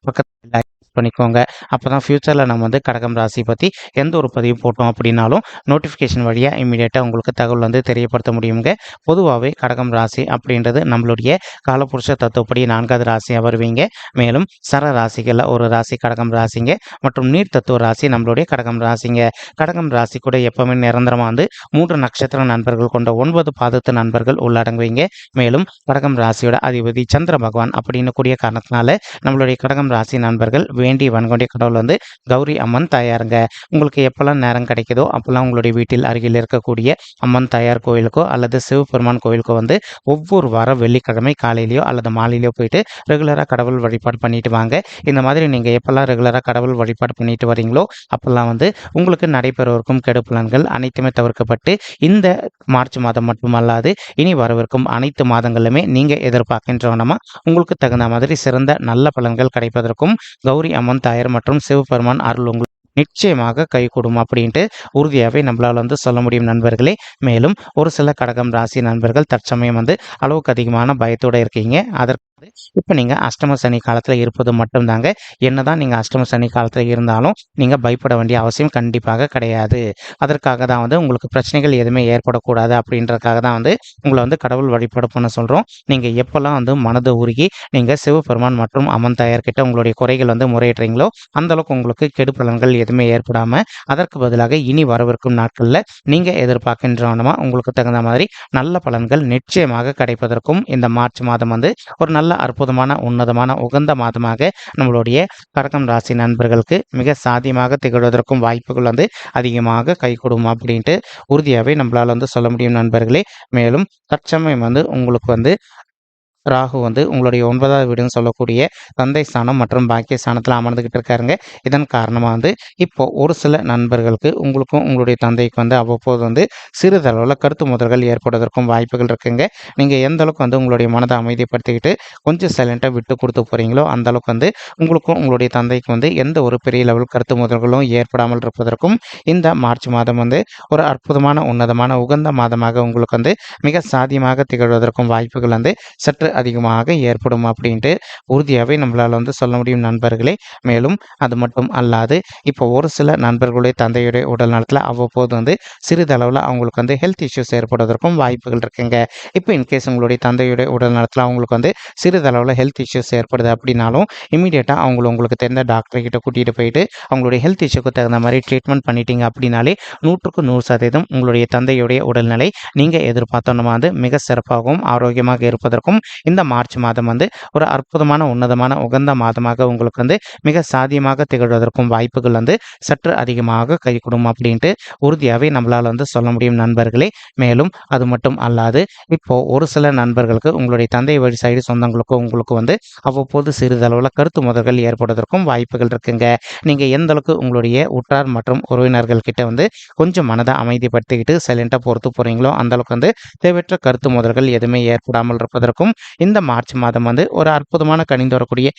பக்கத்தில் like பண்ணிக்கோங்க. அப்போ தான் ஃப்யூச்சரில் நம்ம வந்து கடகம் ராசி பற்றி எந்த ஒரு பதிவு போட்டோம் அப்படின்னாலும் நோட்டிஃபிகேஷன் வழியாக இமீடியட்டாக உங்களுக்கு தகவல் வந்து தெரியப்படுத்த முடியுங்க பொதுவாகவே கடகம் ராசி அப்படின்றது நம்மளுடைய காலப்புருஷ தத்துவப்படி நான்காவது ராசியாக வருவீங்க. மேலும் சர ராசிகளில் ஒரு ராசி கடகம் ராசிங்க மற்றும் நீர் தத்துவ ராசி நம்மளுடைய கடகம் ராசிங்க. கடகம் ராசி கூட எப்பவுமே நிரந்தரமாக வந்து மூன்று நட்சத்திர நண்பர்கள் கொண்ட ஒன்பது பாதத்து நண்பர்கள் உள்ளடங்குவீங்க. மேலும் கடகம் ராசியோட அதிபதி சந்திர பகவான் அப்படின்னு கூடிய காரணத்தினால நம்மளுடைய கடகம் ராசி நண்பர்கள் வேண்டி வன்கொண்டிய கடவுள் வந்து கௌரி அம்மன் தாயாருங்க. உங்களுக்கு எப்பெல்லாம் நேரம் கிடைக்குதோ அப்போல்லாம் உங்களுடைய வீட்டில் அருகில் இருக்கக்கூடிய அம்மன் தாயார் கோயிலுக்கோ அல்லது சிவபெருமான் கோயிலுக்கோ வந்து ஒவ்வொரு வாரம் வெள்ளிக்கிழமை காலையிலையோ அல்லது மாலையிலையோ போயிட்டு ரெகுலராக கடவுள் வழிபாடு பண்ணிட்டு வாங்க. இந்த மாதிரி நீங்கள் எப்பெல்லாம் ரெகுலராக கடவுள் வழிபாடு பண்ணிட்டு வரீங்களோ அப்போல்லாம் வந்து உங்களுக்கு நடைபெறவிருக்கும் கெடுப்புலன்கள் அனைத்துமே தவிர்க்கப்பட்டு இந்த மார்ச் மாதம் மட்டுமல்லாது இனி வரவிருக்கும் அனைத்து மாதங்களுமே நீங்கள் எதிர்பார்க்கின்றவனமா உங்களுக்கு தகுந்த மாதிரி சிறந்த நல்ல பலன்கள் கிடைப்பதற்கும் கௌரி அம்மன் தாயார் மற்றும் சிவபெருமான் அருள் உங்களுக்கு நிச்சயமாக கை கொடுக்கும் அப்படின்ட்டு உறுதியாகவே நம்மளால் வந்து சொல்ல முடியும் நண்பர்களே. மேலும் ஒரு சில கடகம் ராசி நண்பர்கள் தற்சமயம் வந்து அளவுக்கு அதிகமான பயத்தோடு இருக்கீங்க. அதற்கு இப்போ நீங்கள் அஷ்டம சனி காலத்தில் இருப்பது மட்டும்தாங்க. என்னதான் நீங்கள் அஷ்டம சனி காலத்தில் இருந்தாலும் நீங்கள் பயப்பட வேண்டிய அவசியம் கண்டிப்பாக கிடையாது. அதற்காக தான் வந்து உங்களுக்கு பிரச்சனைகள் எதுவுமே ஏற்படக்கூடாது அப்படின்றதுக்காக தான் வந்து உங்களை வந்து கடவுள் வழிபாடு பண்ண சொல்கிறோம் நீங்கள் எப்போல்லாம் வந்து மனதை உருகி நீங்கள் சிவபெருமான் மற்றும் அம்மன் தாயார்கிட்ட உங்களுடைய குறைகள் வந்து முறையிடுறீங்களோ அந்த அளவுக்கு உங்களுக்கு கெடு பலன்கள் எதுவுமே ஏற்படாமல் அதற்கு பதிலாக இனி வரவிருக்கும் நாட்களில் நீங்கள் எதிர்பார்க்கின்றவனமா உங்களுக்கு தகுந்த மாதிரி நல்ல பலன்கள் நிச்சயமாக கிடைப்பதற்கும் இந்த மார்ச் மாதம் வந்து ஒரு நல்ல அற்புதமான உன்னதமான உகந்த மாதமாக நம்மளுடைய கடகம் ராசி நண்பர்களுக்கு மிக சாத்தியமாக திகழ்வதற்கும் வாய்ப்புகள் வந்து அதிகமாக கை அப்படின்ட்டு உறுதியாகவே நம்மளால் வந்து சொல்ல முடியும் நண்பர்களே. மேலும் தற்சமயம் வந்து உங்களுக்கு வந்து ராகு வந்து உங்களுடைய ஒன்பதாவது வீடுன்னு சொல்லக்கூடிய தந்தை ஸ்தானம் மற்றும் பாக்கிய ஸ்தானத்தில் அமர்ந்துக்கிட்டு இருக்காருங்க. இதன் காரணமாக வந்து இப்போ ஒரு சில நண்பர்களுக்கு உங்களுக்கும் உங்களுடைய தந்தைக்கு வந்து அவ்வப்போது வந்து சிறிதளவில் கருத்து முதல்கள் ஏற்படுவதற்கும் வாய்ப்புகள் இருக்குங்க. நீங்கள் எந்த அளவுக்கு வந்து உங்களுடைய மனதை அமைதிப்படுத்திக்கிட்டு கொஞ்சம் சைலண்ட்டாக விட்டு கொடுத்து போகிறீங்களோ அந்த அளவுக்கு வந்து உங்களுக்கும் உங்களுடைய தந்தைக்கு வந்து எந்த ஒரு பெரிய லெவல் கருத்து முதல்களும் ஏற்படாமல் இருப்பதற்கும் இந்த மார்ச் மாதம் வந்து ஒரு அற்புதமான உன்னதமான உகந்த மாதமாக உங்களுக்கு வந்து மிக சாதியமாக திகழ்வதற்கும் வாய்ப்புகள் வந்து சற்று அதிகமாக ஏற்படும் அப்படின்ட்டு உறுதியாகவே நம்மளால் வந்து சொல்ல முடியும் நண்பர்களே. மேலும் அது மட்டும் அல்லாது இப்போ ஒரு சில நண்பர்களுடைய தந்தையுடைய உடல் நலத்தில் அவ்வப்போது வந்து சிறிதளவில் அவங்களுக்கு வந்து ஹெல்த் இஷ்யூஸ் ஏற்படுவதற்கும் வாய்ப்புகள் இருக்குங்க. இப்போ இன்கேஸ் உங்களுடைய தந்தையுடைய உடல் நலத்தில் அவங்களுக்கு வந்து சிறிதளவில் ஹெல்த் இஷ்யூஸ் ஏற்படுது அப்படின்னாலும் இமீடியட்டாக அவங்கள உங்களுக்கு தெரிந்த டாக்டர்கிட்ட கூட்டிகிட்டு போயிட்டு அவங்களுடைய ஹெல்த் இஷ்யூக்கு தகுந்த மாதிரி ட்ரீட்மெண்ட் பண்ணிட்டீங்க அப்படின்னாலே நூற்றுக்கு நூறு சதவீதம் உங்களுடைய தந்தையுடைய உடல்நிலை நீங்கள் எதிர்பார்த்தோன்னா வந்து மிக சிறப்பாகவும் ஆரோக்கியமாக இருப்பதற்கும் இந்த மார்ச் மாதம் வந்து ஒரு அற்புதமான உன்னதமான உகந்த மாதமாக உங்களுக்கு வந்து மிக சாதியமாக திகழ்வதற்கும் வாய்ப்புகள் வந்து சற்று அதிகமாக கைகூடும் அப்படின்ட்டு உறுதியாகவே நம்மளால் வந்து சொல்ல முடியும் நண்பர்களே. மேலும் அது மட்டும் அல்லாது இப்போ ஒரு சில நண்பர்களுக்கு உங்களுடைய தந்தை வழி சைடு சொந்தங்களுக்கும் உங்களுக்கு வந்து அவ்வப்போது சிறிதளவில் கருத்து முதல்கள் ஏற்படுவதற்கும் வாய்ப்புகள் இருக்குங்க. நீங்கள் எந்த அளவுக்கு உங்களுடைய உற்றார் மற்றும் உறவினர்கள் கிட்ட வந்து கொஞ்சம் மனதை அமைதிப்படுத்திக்கிட்டு சைலண்டாக பொறுத்து போகிறீங்களோ அந்த அளவுக்கு வந்து தேவையற்ற கருத்து முதல்கள் எதுவுமே ஏற்படாமல் இருப்பதற்கும் இந்த மார்ச் மாதம் வந்து ஒரு அற்புதமான கணிந்து வரக்கூடிய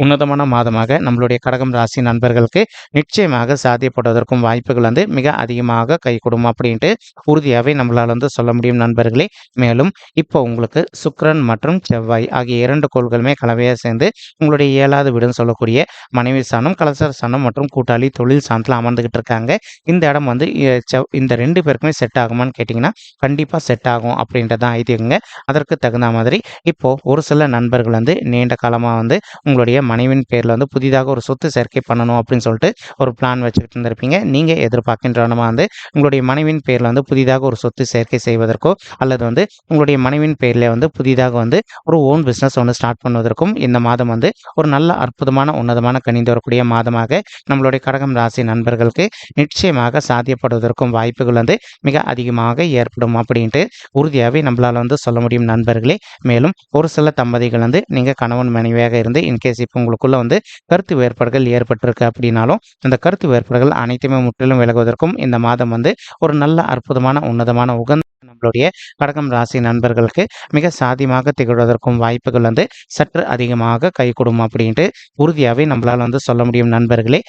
உன்னதமான மாதமாக நம்மளுடைய கடகம் ராசி நண்பர்களுக்கு நிச்சயமாக சாத்தியப்படுவதற்கும் வாய்ப்புகள் வந்து மிக அதிகமாக கை கொடுக்கும் அப்படின்ட்டு உறுதியாகவே நம்மளால் வந்து சொல்ல முடியும் நண்பர்களே. மேலும் இப்போ உங்களுக்கு சுக்கரன் மற்றும் செவ்வாய் ஆகிய இரண்டு கோள்களுமே கலவையாக சேர்ந்து உங்களுடைய ஏழாவது வீடுன்னு சொல்லக்கூடிய மனைவி சாணம் கலசர சாணம் மற்றும் கூட்டாளி தொழில் சாணத்தில் அமர்ந்துகிட்டு இருக்காங்க. இந்த இடம் வந்து செவ்- இந்த ரெண்டு பேருக்குமே செட் ஆகுமான்னு கேட்டிங்கன்னா கண்டிப்பாக செட் ஆகும் அப்படின்றதான் ஐதீகங்க. அதற்கு தகுந்த மாதிரி இப்போது ஒரு சில நண்பர்கள் வந்து நீண்ட காலமாக வந்து உங்களுடைய மனைவின் பேரில் வந்து புதிதாக ஒரு சொத்து சேர்க்கை பண்ணணும் அப்படின்னு சொல்லிட்டு ஒரு பிளான் வச்சுக்கிட்டு இருந்திருப்பீங்க. நீங்கள் எதிர்பார்க்கின்றனமாக வந்து உங்களுடைய மனைவின் பேரில் வந்து புதிதாக ஒரு சொத்து சேர்க்கை செய்வதற்கோ அல்லது வந்து உங்களுடைய மனைவின் பேரில் வந்து புதிதாக வந்து ஒரு ஓன் பிஸ்னஸ் ஒன்று ஸ்டார்ட் பண்ணுவதற்கும் இந்த மாதம் வந்து ஒரு நல்ல அற்புதமான உன்னதமான கணிந்து வரக்கூடிய மாதமாக நம்மளுடைய கடகம் ராசி நண்பர்களுக்கு நிச்சயமாக சாத்தியப்படுவதற்கும் வாய்ப்புகள் வந்து மிக அதிகமாக ஏற்படும் அப்படின்ட்டு உறுதியாகவே நம்மளால் வந்து சொல்ல முடியும் நண்பர்களே. மேலும் ஒரு சில தம்பதிகள் வந்து நீங்கள் கணவன் மனைவியாக இருந்து இன்கேஸ் இப்போ உங்களுக்குள்ள வந்து கருத்து வேறுபாடுகள் ஏற்பட்டிருக்கு அப்படின்னாலும் அந்த கருத்து வேறுபாடுகள் அனைத்துமே முற்றிலும் விலகுவதற்கும் இந்த மாதம் வந்து ஒரு நல்ல அற்புதமான உன்னதமான உகந்த நம்மளுடைய கடகம் ராசி நண்பர்களுக்கு மிக சாதியமாக திகழ்வதற்கும் வாய்ப்புகள் வந்து சற்று அதிகமாக கை கொடுக்கும் அப்படின்ட்டு உறுதியாகவே நம்மளால் வந்து சொல்ல முடியும் நண்பர்களே.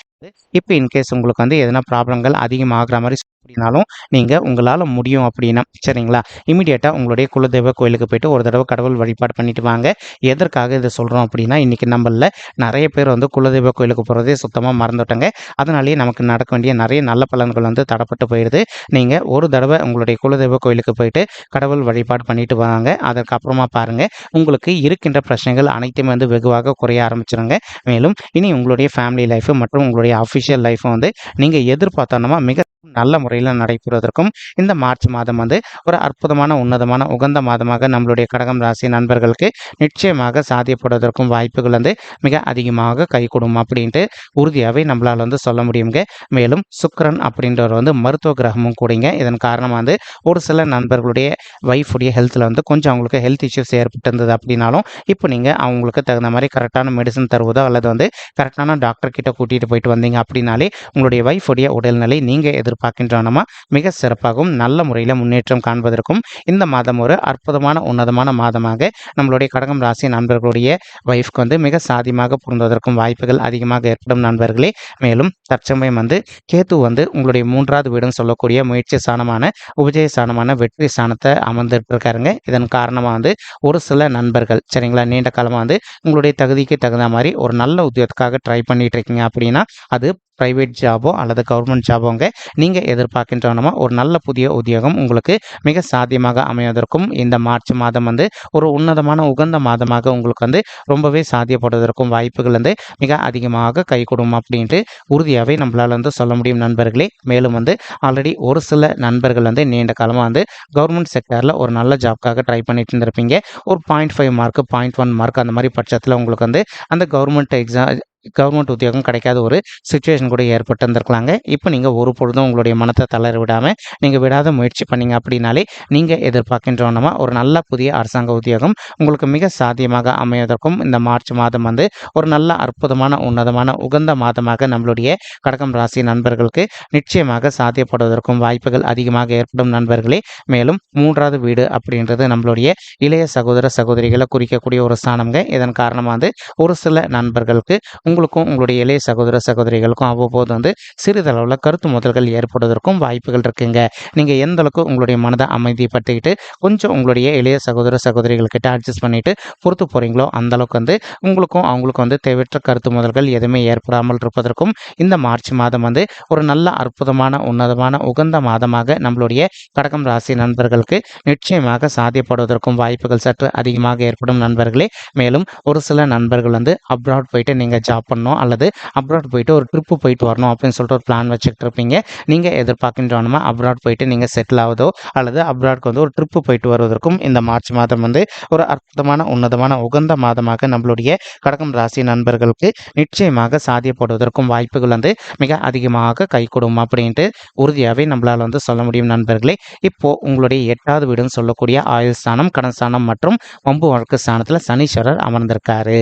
இப்போ இன்கேஸ் உங்களுக்கு வந்து எதனா ப்ராப்ளங்கள் அதிகமாகிற மாதிரி அப்படின்னாலும் நீங்கள் உங்களால் முடியும் அப்படின்னா சரிங்களா? இமீடியட்டாக உங்களுடைய குலதெய்வ கோயிலுக்கு போயிட்டு ஒரு தடவை கடவுள் வழிபாடு பண்ணிட்டு வாங்க. எதற்காக இதை சொல்கிறோம் அப்படின்னா இன்றைக்கி நம்மளில் நிறைய பேர் வந்து குலதெய்வ கோயிலுக்கு போகிறதே சுத்தமாக மறந்துட்டாங்க. அதனாலேயே நமக்கு நடக்க வேண்டிய நிறைய நல்ல பலன்கள் வந்து தடப்பட்டு போயிடுது நீங்கள் ஒரு தடவை உங்களுடைய குலதெய்வ கோயிலுக்கு போயிட்டு கடவுள் வழிபாடு பண்ணிட்டு வாங்க. அதற்கப்புறமா பாருங்கள் உங்களுக்கு இருக்கின்ற பிரச்சனைகள் அனைத்துமே வந்து வெகுவாக குறைய ஆரம்பிச்சிருங்க. மேலும் இனி உங்களுடைய ஃபேமிலி லைஃப் மற்றும் உங்களுடைய அஃபிஷியல் லைஃப்பை வந்து நீங்கள் எதிர்பார்த்தோன்னா மிக நல்ல முறையில் நடைபெறுவதற்கும் இந்த மார்ச் மாதம் வந்து ஒரு அற்புதமான உன்னதமான உகந்த மாதமாக நம்மளுடைய கடகம் ராசி நண்பர்களுக்கு நிச்சயமாக சாத்தியப்படுவதற்கும் வாய்ப்புகள் வந்து மிக அதிகமாக கைகூடும் அப்படின்ட்டு உறுதியாகவே நம்மளால் வந்து சொல்ல முடியுங்க. மேலும் சுக்கரன் அப்படின்றவர் வந்து மருத்துவ கிரகமும் கூடிங்க. இதன் காரணமாக வந்து ஒரு சில நண்பர்களுடைய ஒய்ஃபுடைய ஹெல்த்தில் வந்து கொஞ்சம் அவங்களுக்கு ஹெல்த் இஷ்யூஸ் ஏற்பட்டிருந்தது அப்படின்னாலும் இப்போ நீங்கள் அவங்களுக்கு தகுந்த மாதிரி கரெக்டான மெடிசன் தருவதோ அல்லது வந்து கரெக்டான டாக்டர் கிட்ட கூட்டிகிட்டு போயிட்டு வந்தீங்க அப்படின்னாலே உங்களுடைய ஒய்ஃபுடைய உடல்நிலை நீங்கள் எதிர்பார்க்கின்றோனமா? மிக சிறப்பாகவும் நல்ல முறையில் முன்னேற்றம் காண்பதற்கும் இந்த மாதம் ஒரு அற்புதமான உன்னதமான மாதமாக நம்மளுடைய கடகம் ராசி நண்பர்களுடைய ஒய்ஃப்க்கு வந்து மிக சாதியமாக பொருந்துவதற்கும் வாய்ப்புகள் அதிகமாக ஏற்படும் நண்பர்களே. மேலும் தற்சமயம் வந்து கேத்து வந்து உங்களுடைய மூன்றாவது வீடுன்னு சொல்லக்கூடிய முயற்சி ஸ்தானமான உபஜய ஸ்தானமான வெற்றி ஸ்தானத்தை அமர்ந்துட்டு இருக்காருங்க இதன் காரணமாக வந்து ஒரு சில நண்பர்கள் சரிங்களா? நீண்ட காலமாக வந்து உங்களுடைய தகுதிக்கு தகுந்த மாதிரி ஒரு நல்ல உத்தியோகத்துக்காக ட்ரை பண்ணிட்டு இருக்கீங்க அப்படின்னா அது ப்ரைவேட் ஜாபோ அல்லது கவர்மெண்ட் ஜாபோங்க நீங்கள் எதிர்பார்க்கின்றனமா ஒரு நல்ல புதிய உத்தியோகம் உங்களுக்கு மிக சாத்தியமாக அமைவதற்கும் இந்த மார்ச் மாதம் வந்து ஒரு உன்னதமான உகந்த மாதமாக உங்களுக்கு வந்து ரொம்பவே சாத்தியப்படுவதற்கும் வாய்ப்புகள் வந்து மிக அதிகமாக கைகூடும் அப்படின்ட்டு உறுதியாகவே நம்மளால் வந்து சொல்ல முடியும் நண்பர்களே. மேலும் வந்து ஆல்ரெடி ஒரு சில நண்பர்கள் வந்து நீண்ட காலமாக வந்து கவர்மெண்ட் செக்டரில் ஒரு நல்ல ஜாப்க்காக ட்ரை பண்ணிட்டு இருந்திருப்பீங்க. ஒரு point five mark point one mark அந்த மாதிரி பட்சத்தில் உங்களுக்கு வந்து அந்த கவர்மெண்ட் எக்ஸாம் கவர்மெண்ட் உத்தியோகம் கிடைக்காத ஒரு சுச்சுவேஷன் கூட ஏற்பட்டு இருந்திருக்கலாங்க இப்போ நீங்கள் ஒரு பொழுதும் உங்களுடைய மனத்தை தளர விடாமல் நீங்கள் விடாத முயற்சி பண்ணீங்க அப்படின்னாலே நீங்கள் எதிர்பார்க்கின்றோன்னா ஒரு நல்ல புதிய அரசாங்க உத்தியோகம் உங்களுக்கு மிக சாத்தியமாக அமைவதற்கும் இந்த மார்ச் மாதம் வந்து ஒரு நல்ல அற்புதமான உன்னதமான உகந்த மாதமாக நம்மளுடைய கடகம் ராசி நண்பர்களுக்கு நிச்சயமாக சாத்தியப்படுவதற்கும் வாய்ப்புகள் அதிகமாக ஏற்படும் நண்பர்களே. மேலும் மூன்றாவது வீடு அப்படின்றது நம்மளுடைய இளைய சகோதர சகோதரிகளை குறிக்கக்கூடிய ஒரு ஸ்தானம்ங்க. இதன் காரணமாக வந்து ஒரு சில நண்பர்களுக்கு உங்களுக்கும் உங்களுடைய இளைய சகோதர சகோதரிகளுக்கும் அவ்வப்போது வந்து சிறிதளவில் கருத்து முதல்கள் ஏற்படுவதற்கும் வாய்ப்புகள் இருக்குங்க. நீங்கள் எந்த அளவுக்கு உங்களுடைய மனதை அமைதிப்படுத்திக்கிட்டு கொஞ்சம் உங்களுடைய இளைய சகோதர சகோதரிகள்கிட்ட அட்ஜஸ்ட் பண்ணிவிட்டு பொறுத்து போகிறீங்களோ அந்த அளவுக்கு வந்து உங்களுக்கும் அவங்களுக்கும் வந்து தேவையற்ற கருத்து முதல்கள் எதுவுமே ஏற்படாமல் இருப்பதற்கும் இந்த மார்ச் மாதம் வந்து ஒரு நல்ல அற்புதமான உன்னதமான உகந்த மாதமாக நம்மளுடைய கடகம் ராசி நண்பர்களுக்கு நிச்சயமாக சாத்தியப்படுவதற்கும் வாய்ப்புகள் சற்று அதிகமாக ஏற்படும் நண்பர்களே. மேலும் ஒரு சில நண்பர்கள் வந்து அப்ராட் போயிட்டு நீங்கள் ஜாப் பண்ணணும். அல்லது அப்ராட் போயிட்டு ஒரு ட்ரிப்பு போயிட்டு வரணும் அப்படின்னு சொல்லிட்டு ஒரு பிளான் வச்சுக்கிட்டு இருப்பீங்க. நீங்கள் எதிர்பார்க்கின்றோன்னா அப்ராட் போயிட்டு நீங்கள் செட்டில் ஆகுதோ அல்லது அப்ராட்க்கு வந்து ஒரு ட்ரிப்பு போயிட்டு வருவதற்கும் இந்த மார்ச் மாதம் வந்து ஒரு அற்புதமான உன்னதமான உகந்த மாதமாக நம்மளுடைய கடகம் ராசி நண்பர்களுக்கு நிச்சயமாக சாத்தியப்படுவதற்கும் வாய்ப்புகள் வந்து மிக அதிகமாக கைகூடும் அப்படின்ட்டு உறுதியாகவே நம்மளால் வந்து சொல்ல முடியும் நண்பர்களே. இப்போ உங்களுடைய எட்டாவது வீடுன்னு சொல்லக்கூடிய ஆயுள் ஸ்தானம் கடன் ஸ்தானம் மற்றும் வம்பு வழக்கு ஸ்தானத்தில் சனீஸ்வரர் அமர்ந்திருக்காரு.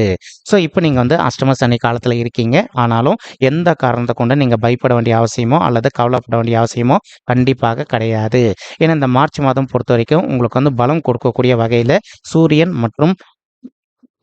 ஸோ இப்போ நீங்கள் வந்து அஷ்டம சனி காலத்தில் இருக்கீங்க. ஆனாலும் எந்த காரணத்தை கொண்டு நீங்கள் பயப்பட வேண்டிய அவசியமோ அல்லது கவலைப்பட வேண்டிய அவசியமோ கண்டிப்பாக கிடையாது. ஏன்னா இந்த மார்ச் மாதம் பொறுத்த வரைக்கும் உங்களுக்கு வந்து பலம் கொடுக்கக்கூடிய வகையில் சூரியன் மற்றும்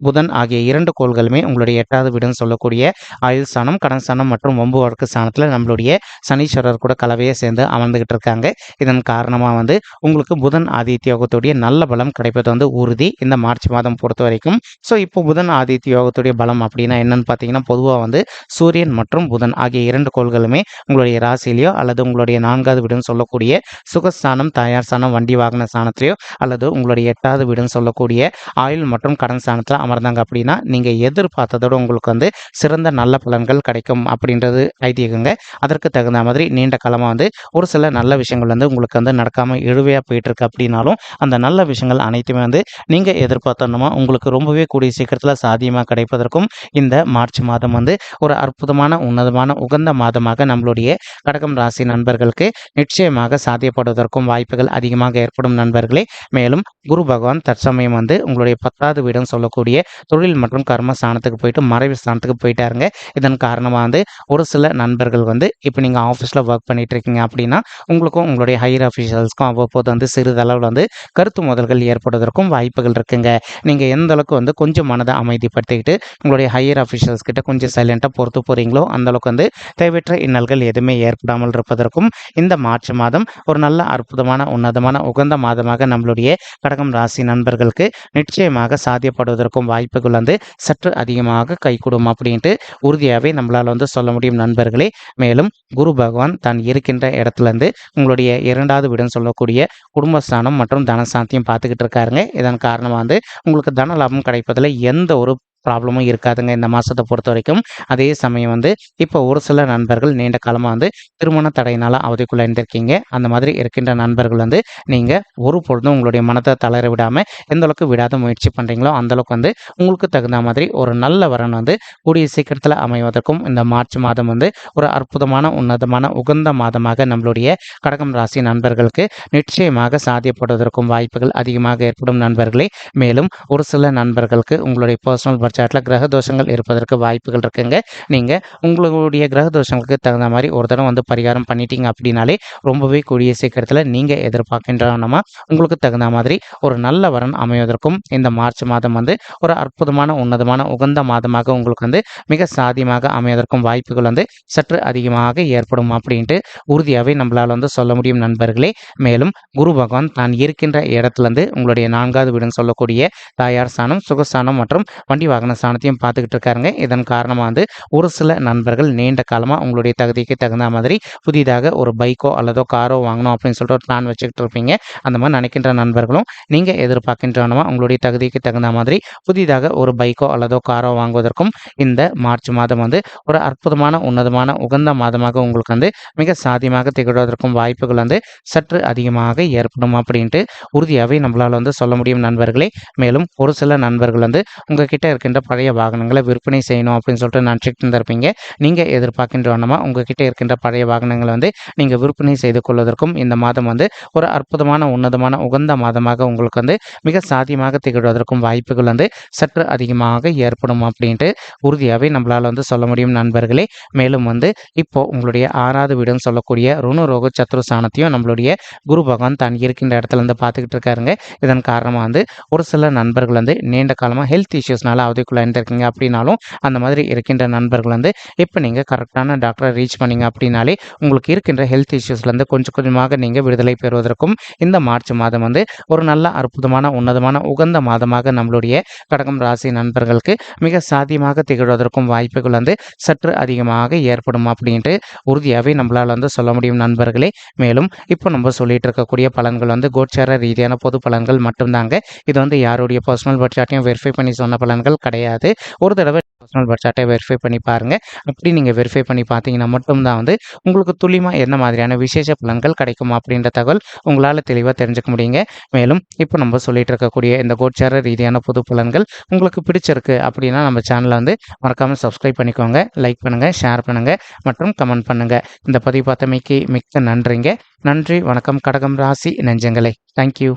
புதன் ஆகிய இரண்டு கோள்களுமே உங்களுடைய எட்டாவது வீடுன்னு சொல்லக்கூடிய ஆயுள் சாணம் கடன் சாணம் மற்றும் ஒம்பு வழக்கு சாணத்தில் நம்மளுடைய சனீஸ்வரர் கூட கலவையை சேர்ந்து அமர்ந்துகிட்டு இருக்காங்க. இதன் காரணமாக வந்து உங்களுக்கு புதன் ஆதித்ய யோகத்துடைய நல்ல பலம் கிடைப்பது வந்து உறுதி இந்த மார்ச் மாதம் பொறுத்த வரைக்கும். ஸோ இப்போ புதன் ஆதித்ய யோகத்துடைய பலம் அப்படின்னா என்னன்னு பார்த்தீங்கன்னா பொதுவாக வந்து சூரியன் மற்றும் புதன் ஆகிய இரண்டு கோள்களுமே உங்களுடைய ராசியிலையோ அல்லது உங்களுடைய நான்காவது வீடுன்னு சொல்லக்கூடிய சுகஸ்தானம் தயார் சாணம் வண்டி வாகன சாணத்திலையோ அல்லது உங்களுடைய எட்டாவது வீடுன்னு சொல்லக்கூடிய ஆயுள் மற்றும் கடன் சாணத்தில் அமர்ந்தாங்க அப்படின்னா நீங்கள் எதிர்பார்த்ததோட உங்களுக்கு வந்து சிறந்த நல்ல பலன்கள் கிடைக்கும் அப்படின்றது ஐதீகங்க. அதற்கு தகுந்த மாதிரி நீண்ட காலமாக வந்து ஒரு சில நல்ல விஷயங்கள் வந்து உங்களுக்கு வந்து நடக்காமல் இழுவையாக போயிட்டு இருக்கு அப்படின்னாலும் அந்த நல்ல விஷயங்கள் அனைத்துமே வந்து நீங்கள் எதிர்பார்த்தோன்னா உங்களுக்கு ரொம்பவே கூடிய சீக்கிரத்தில் சாத்தியமாக கிடைப்பதற்கும் இந்த மார்ச் மாதம் வந்து ஒரு அற்புதமான உன்னதமான உகந்த மாதமாக நம்மளுடைய கடகம் ராசி நண்பர்களுக்கு நிச்சயமாக சாத்தியப்படுவதற்கும் வாய்ப்புகள் அதிகமாக ஏற்படும் நண்பர்களே. மேலும் குரு பகவான் தற்சமயம் வந்து உங்களுடைய பத்தாவது வீடம் சொல்லக்கூடிய நம்மளுடைய தொழில் மற்றும் கர்ம ஸ்தானத்துக்கு போயிட்டு மறைவு ஸ்தானத்துக்கு போயிட்டாருங்க. இதன் காரணமாக வந்து ஒரு சில நண்பர்கள் வந்து இப்போ நீங்கள் ஆஃபீஸில் ஒர்க் பண்ணிட்டு இருக்கீங்க அப்படின்னா உங்களுக்கும் உங்களுடைய ஹையர் அஃபீஷியல்ஸ்க்கும் அவ்வப்போது வந்து சிறிதளவில் வந்து கருத்து மோதல்கள் ஏற்படுவதற்கும் வாய்ப்புகள் இருக்குங்க. நீங்கள் எந்த அளவுக்கு வந்து கொஞ்சம் மனதை அமைதிப்படுத்திக்கிட்டு உங்களுடைய ஹையர் அஃபீஷியல்ஸ் கிட்ட கொஞ்சம் சைலண்ட்டாக பொறுத்து போகிறீங்களோ அந்த அளவுக்கு வந்து தேவையற்ற இன்னல்கள் எதுவுமே ஏற்படாமல் இருப்பதற்கும் இந்த மார்ச் மாதம் ஒரு நல்ல அற்புதமான உன்னதமான உகந்த மாதமாக நம்மளுடைய கடகம் ராசி நண்பர்களுக்கு நிச்சயமாக சாத்தியப்படுவதற்கும் வாய்ப்புகள் வந்து சற்று அதிகமாக கைகூடும் அப்படின்ட்டு உறுதியாகவே நம்மளால் வந்து சொல்ல முடியும் நண்பர்களே. மேலும் குரு பகவான் தான் இருக்கின்ற இடத்துலேருந்து உங்களுடைய இரண்டாவது வீடுன்னு சொல்லக்கூடிய குடும்பஸ்தானம் மற்றும் தனசாந்தியும் பார்த்துக்கிட்டு இருக்காருங்க. இதன் காரணமாக வந்து உங்களுக்கு தன லாபம் கிடைப்பதில் எந்த ஒரு ப்ராப்ளமும் இருக்காதுங்க இந்த மாதத்தை பொறுத்த வரைக்கும் அதே சமயம் வந்து இப்போ ஒரு சில நண்பர்கள் நீண்ட காலமாக வந்து திருமண தடையினால் அவதிக்குள்ளே இருந்திருக்கீங்க அந்த மாதிரி இருக்கின்ற நண்பர்கள் வந்து நீங்கள் ஒரு பொழுதும் உங்களுடைய மனத்தை தளர விடாமல் எந்த அளவுக்கு விடாத முயற்சி பண்ணுறீங்களோ அந்தளவுக்கு வந்து உங்களுக்கு தகுந்த மாதிரி ஒரு நல்ல வரன் வந்து கூடிய சீக்கிரத்தில் அமைவதற்கும் இந்த மார்ச் மாதம் வந்து ஒரு அற்புதமான உன்னதமான உகந்த மாதமாக நம்மளுடைய கடகம் ராசி நண்பர்களுக்கு நிச்சயமாக சாத்தியப்படுவதற்கும் வாய்ப்புகள் அதிகமாக ஏற்படும் நண்பர்களே. மேலும் ஒரு சில நண்பர்களுக்கு உங்களுடைய பர்சனல் சாட்டில் கிரக தோஷங்கள் இருப்பதற்கு வாய்ப்புகள் இருக்குங்க. நீங்கள் உங்களுடைய கிரக தோஷங்களுக்கு தகுந்த மாதிரி ஒரு தடவை வந்து பரிகாரம் பண்ணிட்டீங்க அப்படின்னாலே ரொம்பவே கூடிய சீக்கிரத்தில் நீங்கள் எதிர்பார்க்கின்றனமா உங்களுக்கு தகுந்த மாதிரி ஒரு நல்ல வரன் அமைவதற்கும் இந்த மார்ச் மாதம் வந்து ஒரு அற்புதமான உன்னதமான உகந்த மாதமாக உங்களுக்கு வந்து மிக சாதியமாக அமைவதற்கும் வாய்ப்புகள் வந்து சற்று அதிகமாக ஏற்படும் அப்படின்ட்டு உறுதியாகவே நம்மளால் வந்து சொல்ல முடியும் நண்பர்களே. மேலும் குரு பகவான் தான் இருக்கின்ற இடத்துலேருந்து உங்களுடைய நான்காவது வீடுன்னு சொல்லக்கூடிய தாயார் ஸ்தானம் சுகஸ்தானம் மற்றும் வண்டி வாகன வாகன ஸ்தானத்தையும் பார்த்துக்கிட்டு இருக்காருங்க. இதன் காரணமாக வந்து ஒரு சில நண்பர்கள் நீண்ட காலமாக உங்களுடைய தகுதிக்கு தகுந்த மாதிரி புதிதாக ஒரு பைக்கோ அல்லதோ காரோ வாங்கணும் அப்படின்னு சொல்லிட்டு ஒரு பிளான் வச்சுக்கிட்டு இருப்பீங்க. அந்த மாதிரி நினைக்கின்ற நண்பர்களும் நீங்கள் எதிர்பார்க்கின்றனமா உங்களுடைய தகுதிக்கு தகுந்த மாதிரி புதிதாக ஒரு பைக்கோ அல்லதோ காரோ வாங்குவதற்கும் இந்த மார்ச் மாதம் வந்து ஒரு அற்புதமான உன்னதமான உகந்த மாதமாக உங்களுக்கு வந்து மிக சாத்தியமாக திகழ்வதற்கும் வாய்ப்புகள் வந்து சற்று அதிகமாக ஏற்படும் அப்படின்ட்டு உறுதியாகவே நம்மளால் வந்து சொல்ல முடியும் நண்பர்களே. மேலும் ஒரு சில நண்பர்கள் வந்து உங்ககிட்ட இருக்க இருக்கின்ற பழைய வாகனங்களை விற்பனை செய்யணும் அப்படின்னு சொல்லிட்டு நினச்சிட்டு இருந்திருப்பீங்க நீங்கள் எதிர்பார்க்கின்ற வண்ணமாக உங்ககிட்ட இருக்கின்ற பழைய வாகனங்களை வந்து நீங்கள் விற்பனை செய்து கொள்வதற்கும் இந்த மாதம் வந்து ஒரு அற்புதமான உன்னதமான உகந்த மாதமாக உங்களுக்கு வந்து மிக சாத்தியமாக திகழ்வதற்கும் வாய்ப்புகள் வந்து சற்று அதிகமாக ஏற்படும் அப்படின்ட்டு உறுதியாகவே நம்மளால் வந்து சொல்ல முடியும் நண்பர்களே. மேலும் வந்து இப்போ உங்களுடைய ஆறாவது வீடுன்னு சொல்லக்கூடிய ருணரோக சத்ரு சாணத்தையும் நம்மளுடைய குரு பகவான் தான் இருக்கின்ற இடத்துல இருந்து பார்த்துக்கிட்டு இருக்காருங்க. இதன் காரணமாக வந்து ஒரு சில நண்பர்கள் வந்து நீண்ட காலமாக ஹெல்த் இஷ்யூஸ்னால அவதி இருந்திருக்கீங்க அப்படின்னாலும் அந்த மாதிரி இருக்கின்ற நண்பர்கள் வந்து இப்போ நீங்கள் கரெக்டான டாக்டரை ரீச் பண்ணிங்க அப்படின்னாலே உங்களுக்கு இருக்கின்ற ஹெல்த் இஷ்யூஸ்லேருந்து கொஞ்சம் கொஞ்சமாக நீங்கள் விடுதலை பெறுவதற்கும் இந்த மார்ச் மாதம் வந்து ஒரு நல்ல அற்புதமான உன்னதமான உகந்த மாதமாக நம்மளுடைய கடகம் ராசி நண்பர்களுக்கு மிக சாத்தியமாக திகழ்வதற்கும் வாய்ப்புகள் வந்து சற்று அதிகமாக ஏற்படும் அப்படின்ட்டு உறுதியாகவே நம்மளால் வந்து சொல்ல முடியும் நண்பர்களே. மேலும் இப்போ நம்ம சொல்லிட்டு இருக்கக்கூடிய பலன்கள் வந்து கோச்சார ரீதியான பொது பலன்கள் மட்டும்தாங்க. இது வந்து யாருடைய பர்சனல் பட்ஜெட்டையும் வெரிஃபை பண்ணி சொன்ன பலன்கள் கிடையாது. ஒரு தடவை பர்சனல் பர்த் வெரிஃபை பண்ணி பாருங்கள் அப்படி நீங்கள் வெரிஃபை பண்ணி பார்த்தீங்கன்னா மட்டும்தான் வந்து உங்களுக்கு துல்லியமாக என்ன மாதிரியான விசேஷ பலன்கள் கிடைக்கும் அப்படின்ற தகவல் உங்களால் தெளிவாக தெரிஞ்சுக்க முடியுங்க. மேலும் இப்போ நம்ம சொல்லிட்டு இருக்கக்கூடிய இந்த கோச்சார ரீதியான புது பலன்கள் உங்களுக்கு பிடிச்சிருக்கு அப்படின்னா நம்ம சேனலை வந்து மறக்காமல் சப்ஸ்கிரைப் பண்ணிக்கோங்க. லைக் பண்ணுங்கள் ஷேர் பண்ணுங்கள் மற்றும் கமெண்ட் பண்ணுங்கள் இந்த பதிவு பார்த்தமைக்கு மிக்க நன்றிங்க. நன்றி வணக்கம். கடகம் ராசி நெஞ்சங்களே. தேங்க்யூ